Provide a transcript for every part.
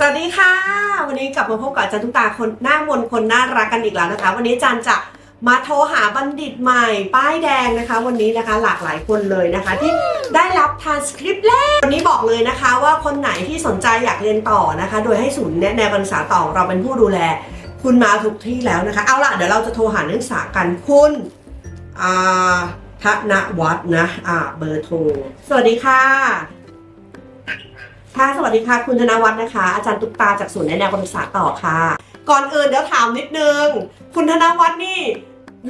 สวัสดีค่ะ วันนี้กลับมาพบกับอาจารย์ทุกตาคนหน้ามนคนน่ารักกันอีกแล้วนะคะ วันนี้อาจารย์จะมาโทรหาบัณฑิตใหม่ ป้ายแดงนะคะ วันนี้นะคะหลากหลายคนเลยนะคะ ที่ได้รับทานสคริปต์แรกวันนี้บอกเลยนะคะ ว่าคนไหนที่สนใจอยากเรียนต่อนะคะ โดยให้ศูนย์แนะแนวการศึกษาต่อของเราเป็นผู้ดูแล คุณมาถูกที่แล้วนะคะ เอาล่ะเดี๋ยวเราจะโทรหานักศึกษากันคุณอาธนวัฒน์นะอ่าเบอร์โทรสวัสดีค่ะ ค่ะ สวัสดีค่ะ คุณธนวัฒน์นะคะ อาจารย์ตุ๊กตาจากศูนย์แนะแนวการศึกษาต่อค่ะ ก่อนอื่นเดี๋ยวถามนิดนึง คุณธนวัฒน์นี่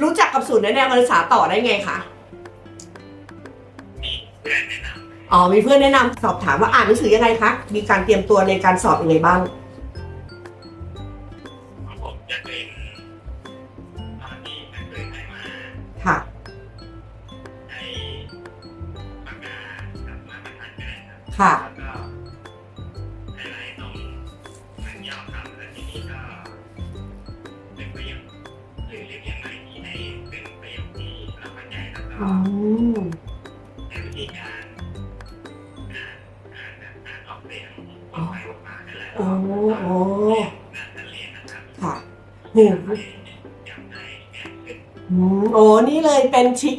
รู้จักกับศูนย์แนะแนวการศึกษาต่อได้ไงคะ อ๋อ มีเพื่อนแนะนำสอบถามว่าอ่านหนังสือยังไงคะ มีการเตรียมตัวในการสอบยังไงบ้าง ผมจะเป็นตอนที่นักเรียนได้มาค่ะให้ปากกากับมาบรรทัดกันนะครับค่ะแล้ว โอ้ค่ะโหจำได้แน่ขึ้นอืมโอ้นี่เลยเป็นชิค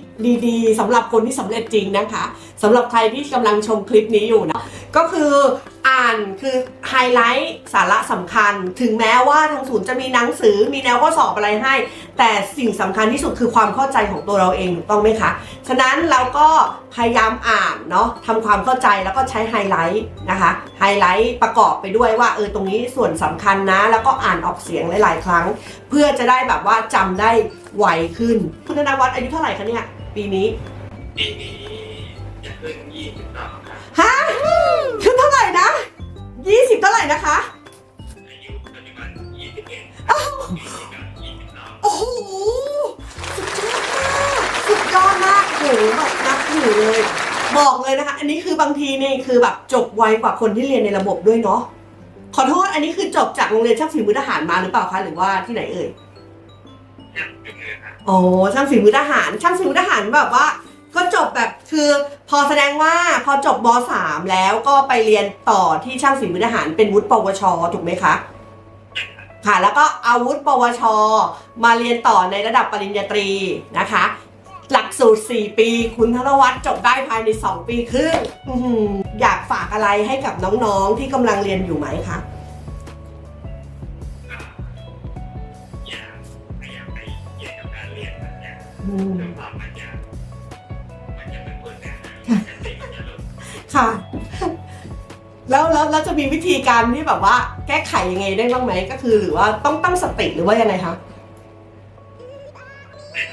ดีๆสำหรับคนที่สำเร็จจริงนะคะสำหรับใครที่กำลังชมคลิปนี้อยู่นะ ก็คือ อ่านคือไฮไลท์สาระสำคัญ ถึงแม้ว่าทางศูนย์จะมีหนังสือมีแนวข้อสอบอะไรให้ แต่สิ่งสำคัญที่สุดคือความเข้าใจของตัวเราเองถูกต้องไหมคะ ฉะนั้นเราก็พยายามอ่านเนาะทำความเข้าใจแล้วก็ใช้ไฮไลท์นะคะไฮไลท์ประกอบไปด้วยว่าเออตรงนี้ส่วนสำคัญนะ แล้วก็อ่านออกเสียงหลาย ๆ ครั้ง เพื่อจะได้แบบว่าจำได้ไวขึ้นคุณธนวัฒน์อายุเท่าไหร่คะเนี่ยปีนี้ปีนี้จะขึ้นยี่สิบสอง ฮะขึ้นเท่าไหร่นะ20เท่าไหร่นะคะอายุปัจจุบันยี่สิบเอ็ดยี่สิบสองโอ้โหสุดยอดมากสุดยอดมากโหแบบนับถือเลย บอกเลยนะคะ อันนี้คือบางทีนี่คือแบบจบไวกว่าคนที่เรียนในระบบด้วยเนาะขอโทษ อันนี้คือจบจากโรงเรียนช่างฝีมือทหารมาหรือเปล่าคะหรือว่าที่ไหนเอ่ยยังเป็นเงินครับอ๋อช่างฝีมือทหาร ช่างฝีมือทหารแบบว่า ก็จบแบบคือพอแสดงว่าพอจบม .3 แล้วก็ไปเรียนต่อที่ช่างฝีมือทหารเป็นวุฒิปวช ถูกไหมคะ ค่ะ แล้วก็เอาวุฒิปวช มาเรียนต่อในระดับปริญญาตรีนะคะ หลักสูตร 4 ปี คุณธนวัฒน์จบได้ภายใน 2 ปีครึ่งอื้อหืออยากฝากอะไรให้กับน้องๆที่กำลังเรียนอยู่ไหมคะก็อยากพยายามไปเกี่ยวกับการเรียนมันจะอืมด้วยความมันจะมัน ค่ะ แล้วแล้วแล้วจะมีวิธีการที่แบบว่า แก้ไขยังไงได้บ้างไหมก็คือ หรือว่าต้องตั้งสติหรือว่ายังไงคะเป็น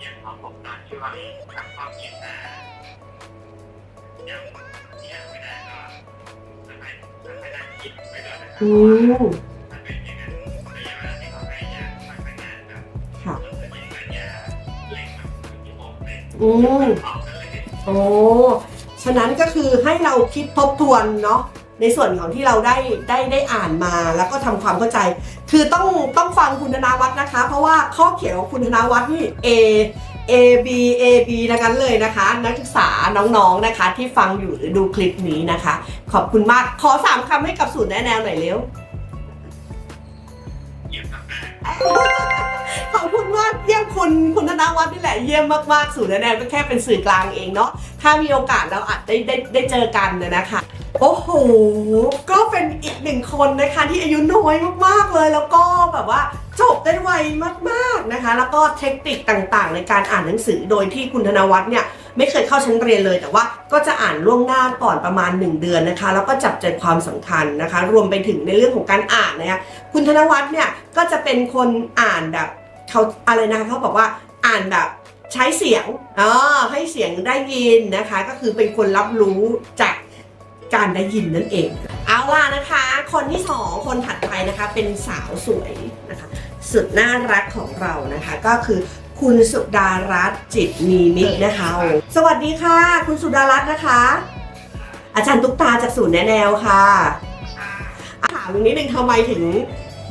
อย่างของผมตอนที่ว่าทำข้อเขียนมายังยังไม่ได้ก็ไม่ไม่ไม่ได้คิดไปด้วยนะครัอืบมถ้าเป็นอย่างนั้นระยะเวลาที่เขาให้ยามันไม่นานครับค่ะ รู้สึกอย่างนั้นยาเล่นแบบที่ผมเป็นอืม ออกกันเลยโอ้ฉะนั้นก็คือให้เราคิดทบทวนเนาะในส่วนของที่เราได้ได้ได้อ่านมาแล้วก็ทำความเข้าใจ คือต้องต้องฟังคุณธนาวัฒน์นะคะ เพราะว่าข้อเขียนของคุณธนาวัฒน์นี่ A A B A B นะกันเลยนะคะ นักศึกษาน้องๆนะคะ ที่ฟังอยู่ดูคลิปนี้นะคะ ขอบคุณมากขอสามคำให้กับสูตรแนะแนวหน่อยเร็ว ขอบคุณมากเยี่ยมคุณคุณธนวัฒน์นี่แหละเยี่ยมมากๆศูนย์แนนก็แค่เป็นสื่อกลางเองเนาะถ้ามีโอกาสเราอาจได้ได้ได้เจอกันนะนะคะ โอ้โห ก็เป็นอีกหนึ่งคนนะคะที่อายุน้อยมากๆเลยแล้วก็แบบว่าจบได้ไวมากๆนะคะ แล้วก็เทคนิคต่างๆ ในการอ่านหนังสือโดยที่คุณธนวัฒน์เนี่ย ไม่เคยเข้าชั้นเรียนเลย แต่ว่าก็จะอ่านล่วงหน้าก่อนประมาณ 1 เดือนนะคะ แล้วก็จับใจความสำคัญนะคะ รวมไปถึงในเรื่องของการอ่านนะคะคุณธนวัฒน์เนี่ยก็จะเป็นคนอ่านแบบเขาอะไรนะคะเขาบอกว่าอ่านแบบใช้เสียงอ๋อให้เสียงได้ยินนะคะ ก็คือเป็นคนรับรู้จากการได้ยินนั่นเอง เอาล่ะนะคะ คนที่สองคนถัดไปนะคะเป็นสาวสวยนะคะ สุดน่ารักของเรานะคะ ก็คือ คุณสุดารัตน์จิตมีมิตรนะคะ สวัสดีค่ะ คุณสุดารัตน์นะคะ อาจารย์ตุ๊กตาจากศูนย์แนะแนวค่ะถามตรงนี้หนึ่งทำไมถึง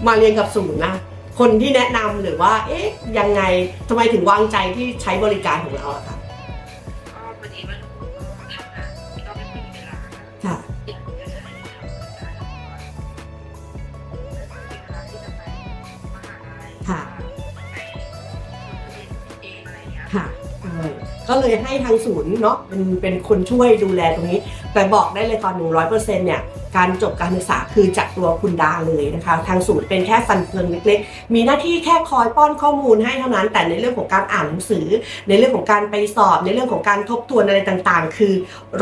มาเรียนกับศูนย์นะคนที่แนะนำหรือว่า เอ๊ะยังไงทำไมถึงวางใจที่ใช้บริการของเราอะคะ เลยให้ทางศูนย์เนาะเป็นเป็นคนช่วยดูแลตรงนี้ แต่บอกได้เลยตอนหนึ่งร้อยเปอร์เซ็นต์เนี่ยการจบการศึกษาคือจากตัวคุณดาเลยนะคะ ทางศูนย์เป็นแค่ฟันเฟืองเล็กๆ มีหน้าที่แค่คอยป้อนข้อมูลให้เท่านั้น แต่ในเรื่องของการอ่านหนังสือ ในเรื่องของการไปสอบ ในเรื่องของการทบทวนอะไรต่างๆ คือ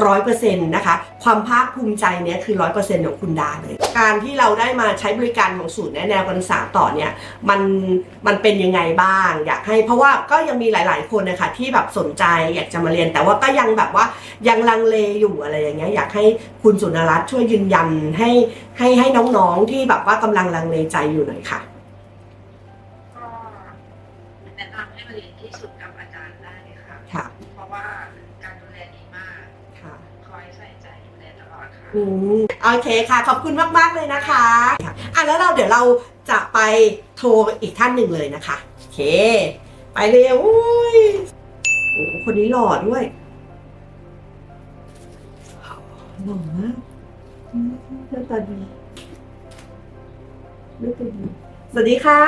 ร้อยเปอร์เซ็นต์นะคะความภาคภูมิใจเนี่ยคือร้อยเปอร์เซ็นต์ของคุณดาเลย การที่เราได้มาใช้บริการของศูนย์แนแนวการศึกษาต่อเนี่ยมันมันเป็นยังไงบ้าง อยากให้เพราะว่าก็ยังมีหลาย ๆ คนนะคะที่แบบสนใจอยากจะมาเรียนแต่ว่าก็ยังแบบว่ายังลังเลอยู่อะไรอย่างเงี้ยอยากให้คุณสุนรัตน์ช่วยยืนยันให้ให้ให้น้องๆที่แบบว่ากำลังลังเลใจอยู่หน่อยค่ะก็แนะนำให้มาเรียนที่สุดกับอาจารย์ได้ค่ะค่ะ เพราะว่าการดูแลดีมากค่ะคอยใส่ใจดูแลตลอดค่ะอืมโอเคค่ะ ขอบคุณมากๆเลยนะคะค่ะอะแล้วเราเดี๋ยวเราจะไปโทรอีกท่านหนึ่งเลยนะคะ โอเค ไปเร็วอุ้ยโอ้โหคนนี้หล่อด้วย หล่อมากอืมหน้าตาดีหน้าตาดี สวัสดีค่ะ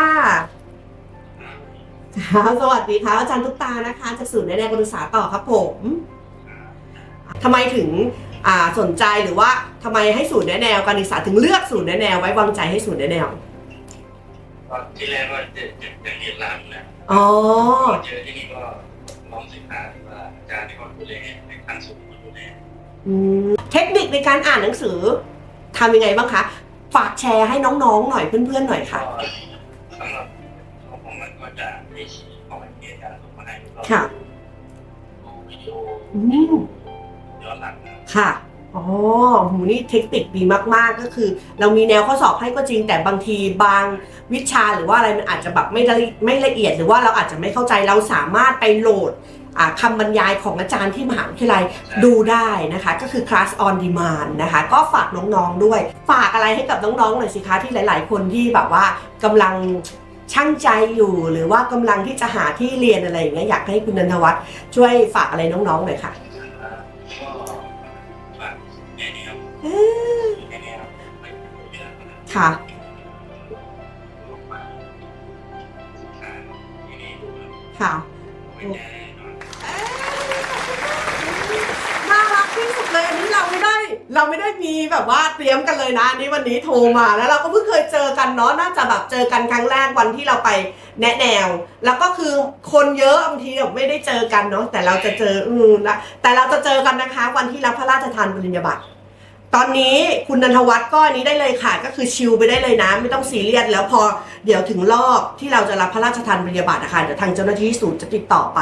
ค่ะสวัสดีค่ะอาจารย์ตุ๊กตานะคะจากศูนย์แนะแนวการศึกษาต่อครับผมทำไมถึงอ่าสนใจหรือว่าทำไมให้ศูนย์แนะแนวการศึกษาถึงเลือกศูนย์แนะแนวไว้วางใจให้ศูนย์แนะแนวตอนที่แรกว่าจะจะจะเรียนรามนะอ๋อพอเจอที่นี่ก็ลองศึกษาดูว่าอาจารย์ที่เขาดูแลในขั้นสูงเขาดูแลอืม เทคนิคในการอ่านหนังสือทำยังไงบ้างคะ ฝากแชร์ให้น้องๆหน่อยเพื่อนๆหน่อยค่ะก็สำหรับของผมมันก็จะมีชีของมันที่อาจารย์ส่งมาให้ก็ค่ะ ดูวิดีโออืม ย้อนหลังนะค่ะ อ๋อหูนี่เทคนิคดีมาก ๆ ก็คือ เรามีแนวข้อสอบให้ก็จริง แต่บางทีบางวิชาหรือว่าอะไรมันอาจจะแบบไม่ละไม่ละเอียดหรือว่าเราอาจจะไม่เข้าใจเราสามารถไปโหลดอ่า คำบรรยายของอาจารย์ที่มหาวิทยาลัยดูได้นะคะ ก็คือ class on demand นะคะ ก็ฝากน้องๆด้วย ฝากอะไรให้กับน้องๆหน่อยสิคะที่หลาย ๆ คนที่แบบว่ากำลังช่างใจอยู่หรือว่ากำลังที่จะหาที่เรียนอะไรอย่างเงี้ยอยากให้คุณนันทวัฒน์ช่วยฝากอะไรน้องๆหน่อยค่ะก็ฝากแนะแนวเอ้อแนะแนวไม่เยอะนะค่ะลงมาศึกษาที่นี่ดูแล้วค่ะ เราไม่ได้เราไม่ได้มีแบบว่าเตรียมกันเลยนะอันนี้วันนี้โทรมาแล้วเราก็เพิ่งเคยเจอกันเนาะน่าจะแบบเจอกันครั้งแรกวันที่เราไปแนะแนว แล้วก็คือคนเยอะบางทีแบบไม่ได้เจอกันเนาะแต่เราจะเจออืมนะแต่เราจะเจอกันนะคะ วันที่รับพระราชทานปริญญาบัตร ตอนนี้คุณนันทวัฒน์ก็อันนี้ได้เลยค่ะ ก็คือชิลไปได้เลยนะ ไม่ต้องซีเรียสแล้วพอเดี๋ยวถึงรอบที่เราจะรับพระราชทานปริญญาบัตรนะคะเดี๋ยวทางเจ้าหน้าที่ศูนย์จะติดต่อไป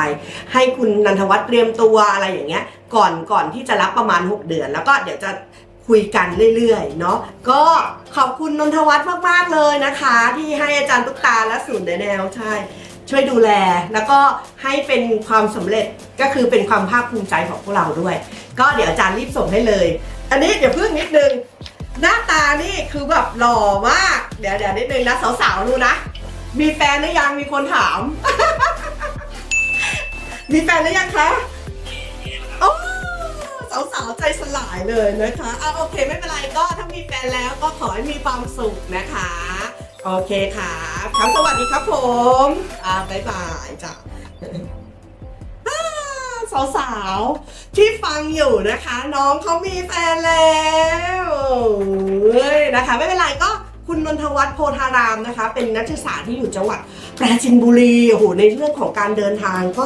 ให้คุณนันทวัฒน์เตรียมตัวอะไรอย่างเงี้ย ก่อนก่อนที่จะรับประมาณ 6 เดือน แล้วก็เดี๋ยวจะคุยกันเรื่อยๆ เนาะก็ขอบคุณนนทวัฒน์มากๆเลยนะคะ ที่ให้อาจารย์ตุ๊กตาและศูนย์แนวใช่ ช่วยดูแลแล้วก็ให้เป็นความสำเร็จก็คือเป็นความภาคภูมิใจของพวกเราด้วย ก็เดี๋ยวอาจารย์รีบส่งให้เลย อันนี้เดี๋ยวพิ่งนิดนึง หน้าตานี่คือแบบหล่อมาก เดี๋ยวเดี๋ยวนิดนึงนะสาวๆดูนะ มีแฟนหรือยังมีคนถาม มีแฟนหรือยังคะโอ้สาวๆใจสลายเลยนะคะเอาโอเคไม่เป็นไรก็ถ้ามีแฟนแล้วก็ขอให้มีความสุขนะคะ โอเคค่ะครับสวัสดีครับผม อ่าบ๊ายบายจ้ะ สาวๆ ที่ฟังอยู่นะคะ น้องเขามีแฟนแล้วเอ้ยนะคะ ไม่เป็นไรก็คุณนนทวัฒน์โพธารามนะคะ เป็นนักศึกษาที่อยู่จังหวัดปราจินบุรีโอ้โหในเรื่องของการเดินทางก็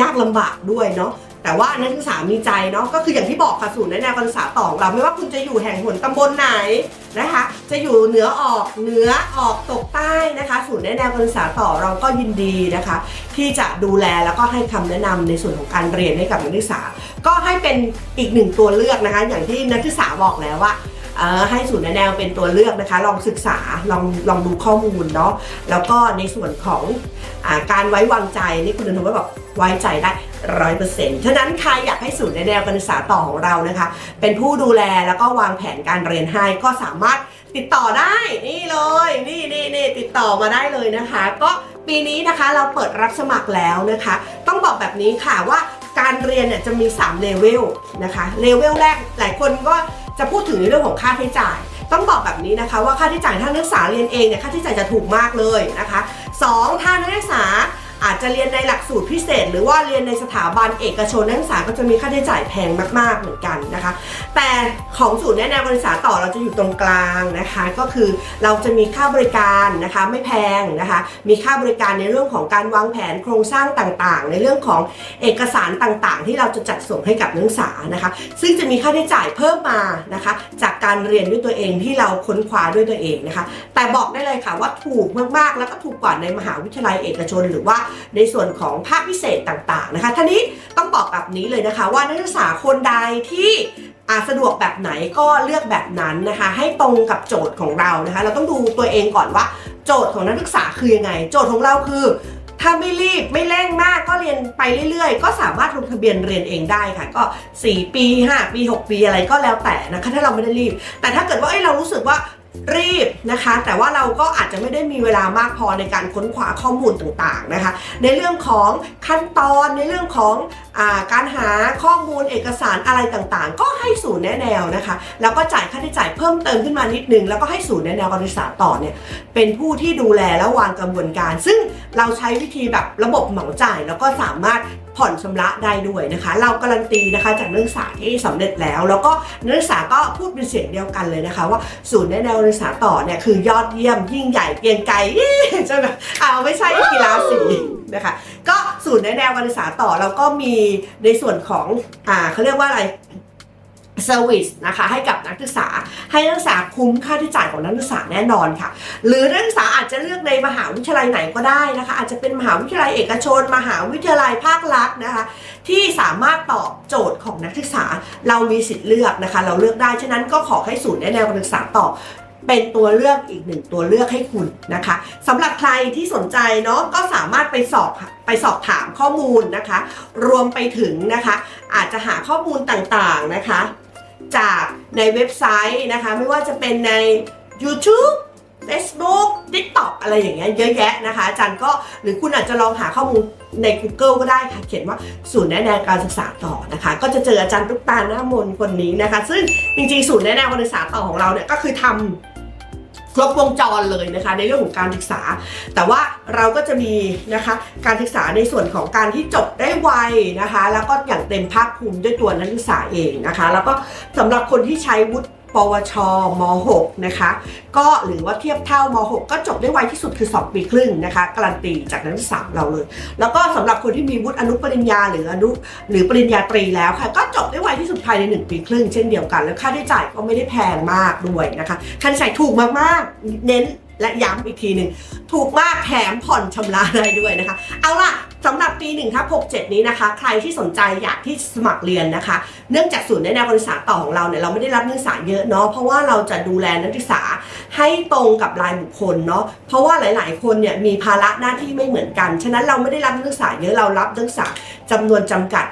ยากลำบากด้วยเนาะ แต่ว่านักศึกษามีใจเนาะก็คืออย่างที่บอกค่ะศูนย์แนะแนวการศึกษาต่อของเราไม่ว่าคุณจะอยู่แห่งหนตำบลไหนนะคะ จะอยู่เหนือออกเหนือออกตกใต้นะคะ ศูนย์แนะแนวการศึกษาต่อเราก็ยินดีนะคะ ที่จะดูแลแล้วก็ให้คำแนะนำในส่วนของการเรียนให้กับนักศึกษา ก็ให้เป็นอีกหนึ่งตัวเลือกนะคะ อย่างที่นักศึกษาบอกแล้วว่า ให้ศูนย์แนแนวเป็นตัวเลือกนะคะ ลองศึกษาลองลองดูข้อมูลเนาะแล้วก็ในส่วนของอการไว้วางใจนี่คุณอนุวัฒน์บอกไว้ใจได้ร้อยเปอร์เซ็นต์ฉะนั้นใครอยากให้ศูนย์แนแนวการศึกษาต่อของเรานะคะ เป็นผู้ดูแลแล้วก็วางแผนการเรียนให้ก็สามารถติดต่อได้นี่เลยนี่นี่นี่ติดต่อมาได้เลยนะคะ ก็ปีนี้นะคะเราเปิดรับสมัครแล้วนะคะ ต้องบอกแบบนี้ค่ะว่าการเรียนเนี่ยจะมี 3 เลเวลนะคะ เลเวลแรกหลายคนก็ จะพูดถึงในเรื่องของค่าใช้จ่าย ต้องบอกแบบนี้นะคะว่าค่าใช้จ่ายถ้านักศึกษาเรียนเองเนี่ยค่าใช้จ่ายจะถูกมากเลยนะคะสองถ้านักศึกษา อาจจะเรียนในหลักสูตรพิเศษ หรือว่าเรียนในสถาบันเอกชนนักศึกษาก็จะมีค่าใช้จ่ายแพงมาก ๆ เหมือนกันนะคะ แต่ของศูนย์แนะนวการศึกษาต่อเราจะอยู่ตรงกลางนะคะ ก็คือเราจะมีค่าบริการนะคะไม่แพงนะคะ มีค่าบริการในเรื่องของการวางแผนโครงสร้างต่างๆ ในเรื่องของเอกสารต่างๆ ที่เราจะจัดส่งให้กับนักศึกษานะคะ ซึ่งจะมีค่าใช้จ่ายเพิ่มมานะคะ จากการเรียนด้วยตัวเองที่เราค้นคว้าด้วยตัวเองนะคะ แต่บอกได้เลยค่ะว่าถูกมากๆแล้วก็ถูกกว่าในมหาวิทยาลัยเอกชน หรือว่าในส่วนของภาคพิเศษต่างๆนะคะท่านี้ต้องบอกแบบนี้เลยนะคะ ว่านักศึกษาคนใดที่อาสะดวกแบบไหนก็เลือกแบบนั้นนะคะ ให้ตรงกับโจทย์ของเรานะคะ เราต้องดูตัวเองก่อนว่า โจทย์ของนักศึกษาคือยังไง โจทย์ของเราคือ ถ้าไม่รีบไม่เร่งมากก็เรียนไปเรื่อยๆ ก็สามารถลงทะเบียนเรียนเองได้ค่ะ ก็ 4 ปี 5 ปี 6 ปีอะไรก็แล้วแต่นะคะ ถ้าเราไม่ได้รีบ แต่ถ้าเกิดว่าเอ้เรารู้สึกว่า รีบนะคะ แต่ว่าเราก็อาจจะไม่ได้มีเวลามากพอในการค้นคว้าข้อมูลต่างๆนะคะ ในเรื่องของขั้นตอนในเรื่องของอการหาข้อมูลเอกสารอะไรต่างๆ ก็ให้ศูนย์แนะแนวนะคะ แล้วก็จ่ายค่าใช้จ่ายเพิ่มเติมขึ้นมานิดนึง แล้วก็ให้ศูนย์แนะแนวการศึกษาต่อเนี่ยเป็นผู้ที่ดูแลและวางกระบวนการ ซึ่งเราใช้วิธีแบบระบบเหมาจ่ายแล้วก็สามารถผ่อนชำระได้ด้วยนะคะ เราการันตีนะคะจากนักศึกษาที่สำเร็จแล้ว แล้วก็นักศึกษาก็พูดเป็นเสียงเดียวกันเลยนะคะ ว่าศูนย์แนะแนวรศึกษาต่อเนี่ยคือยอดเยี่ยมยิ่งใหญ่เกียงไกรใช่ไหมเอาไม่ใช่กีฬาสีนะคะก็ศูนย์แนแนวการศึกษาต่อเราก็มีในส่วนของอ่าเขาเรียกว่าอะไรเซอร์วิสนะคะให้กับนักศึกษาให้นักศึกษาคุ้มค่าที่จ่ายของนักศึกษาแน่นอนค่ะ หรือนักศึกษาอาจจะเลือกในมหาวิทยาลัยไหนก็ได้นะคะ อาจจะเป็นมหาวิทยาลัยเอกชน มหาวิทยาลัยภาครัฐนะคะ ที่สามารถตอบโจทย์ของนักศึกษาเรามีสิทธิ์เลือกนะคะ เราเลือกได้ฉะนั้นก็ขอให้ศูนย์แนแนวการศึกษาต่อ เป็นตัวเลือกอีกหนึ่งตัวเลือกให้คุณนะคะสำหรับใครที่สนใจเนาะก็สามารถไปสอบไปสอบถามข้อมูลนะคะ รวมไปถึงนะคะ อาจจะหาข้อมูลต่างๆนะคะ จากในเว็บไซต์นะคะ ไม่ว่าจะเป็นใน YouTube Facebook TikTok อะไรอย่างเงี้ยเยอะแยะนะคะ อาจารย์ก็หรือคุณอาจจะลองหาข้อมูลใน Google ก็ได้ค่ะ เขียนว่าศูนย์แนะแนวการศึกษาต่อนะคะ ก็จะเจออาจารย์ตุ๊กตาหน้ามนคนนี้นะคะ ซึ่งจริงๆ ศูนย์แนะแนวการศึกษาต่อของเราเนี่ยก็คือทำ ครบวงจรเลยนะคะ ในเรื่องของการศึกษา แต่ว่าเราก็จะมีนะคะการศึกษาในส่วนของการที่จบได้ไวนะคะ แล้วก็อย่างเต็มภาคภูมิด้วยตัวนักศึกษาเองนะคะ แล้วก็สำหรับคนที่ใช้วุฒิ ปวชม .6 นะคะ ก็หรือว่าเทียบเท่าม .6 ก็จบได้ไวที่สุดคือ 2 ปีครึ่งนะคะ การันตีจากนักศึกษาเราเลย แล้วก็สำหรับคนที่มีวุฒิอนุปริญญา หรืออนุหรือปริญญาตรีแล้วค่ะ ก็จบได้ไวที่สุดภายใน 1 ปีครึ่งเช่นเดียวกัน แล้วค่าใช้จ่ายก็ไม่ได้แพงมากด้วยนะคะค่าใช้จ่ายถูกมากๆ เน้น และย้ำอีกทีหนึ่งถูกมากแถมผ่อนชำระได้ด้วยนะคะ เอาล่ะสำหรับปี1ทับ67 นี้นะคะ ใครที่สนใจอยากที่สมัครเรียนนะคะ เนื่องจากศูนย์แนะแนวการศึกษาต่อของเราเนี่ยเราไม่ได้รับนักศึกษาเยอะเนาะเพราะว่าเราจะดูแลนักศึกษาให้ตรงกับรายบุคคลเนาะเพราะว่าหลาย ๆ คนเนี่ยมีภาระหน้าที่ไม่เหมือนกัน ฉะนั้นเราไม่ได้รับนักศึกษาเยอะเรารับนักศึกษาจำนวนจำกัด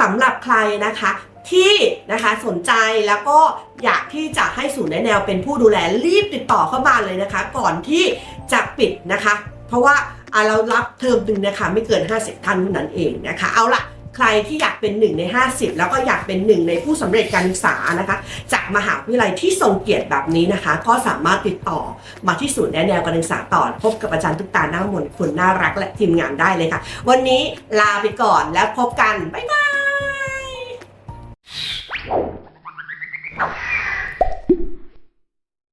สำหรับใครนะคะ ที่นะคะสนใจแล้วก็อยากที่จะให้ศูนย์แนแนวเป็นผู้ดูแลรีบติดต่อเข้ามาเลยนะคะ ก่อนที่จะปิดนะคะ เพราะว่าเรารับเทอมหนึ่งนะคะไม่เกิน 50ท่านเท่านั้นเองนะคะ เอาล่ะใครที่อยากเป็นหนึ่งใน 50 แล้วก็อยากเป็นหนึ่งในผู้สำเร็จการศึกษานะคะ จากมหาวิทยาลัยที่ทรงเกียรติแบบนี้นะคะ ก็สามารถติดต่อมาที่ศูนย์แนะแนวการศึกษาต่อ พบกับอาจารย์ทุกตาหน้ามนคนน่ารักและทีมงานได้เลยค่ะ วันนี้ลาไปก่อนแล้วพบกัน บ๊ายบาย Oh.